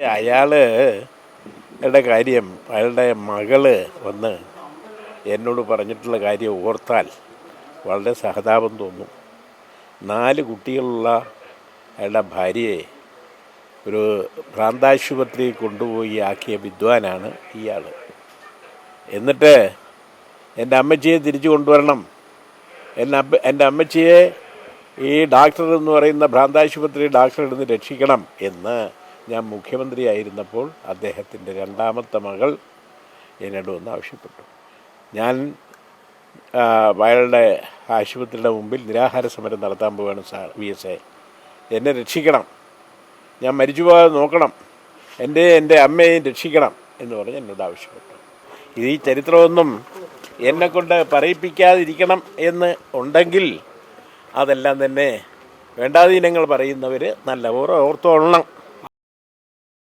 അയാൾ യുടെ കാര്യം അയാളുടെ മകൾ വന്ന് എന്നോട് പറഞ്ഞിട്ടുള്ള കാര്യം ഓർത്താൽ വളരെ സഹതാപം തോന്നും. നാല് കുട്ടികളുള്ള അയാളുടെ ഭാര്യയെ ഒരു ഭ്രാന്താശുപത്രി കൊണ്ടുപോയി ആക്കിയ വിദ്വാനാണ് ഇയാൾ എന്നിട്ട് എന്റെ അമ്മച്ചിയെ തിരിച്ചു കൊണ്ടുവരണം. എന്റെ അമ്മ എന്റെ അമ്മച്ചിയെ ഈ ഡാക്ടർ എന്ന് പറയുന്ന ഭ്രാന്താശുപത്രി ഡാക്ടറിൽ നിന്ന് രക്ഷിക്കണം എന്ന് ഞാൻ മുഖ്യമന്ത്രിയായിരുന്നപ്പോൾ അദ്ദേഹത്തിന്റെ രണ്ടാമത്തെ മകൾ എന്നോട് വന്ന് ആവശ്യപ്പെട്ടു. ഞാൻ അയാളുടെ ആശുപത്രിയുടെ മുമ്പിൽ നിരാഹാര സമരം നടത്താൻ പോവുകയാണ് സാർ വി എസ് എ എന്നെ രക്ഷിക്കണം. ഞാൻ മരിച്ചു പോകാതെ നോക്കണം. എന്റെ എന്റെ അമ്മയെയും രക്ഷിക്കണം എന്ന് പറഞ്ഞ് എന്നോട് ആവശ്യപ്പെട്ടു. ഇത് ഈ ചരിത്രമൊന്നും എന്നെക്കൊണ്ട് പറയിപ്പിക്കാതിരിക്കണം എന്ന് ഉണ്ടെങ്കിൽ അതെല്ലാം തന്നെ വേണ്ടാതീനങ്ങൾ പറയുന്നവർ നല്ല ഓർത്തോളണം.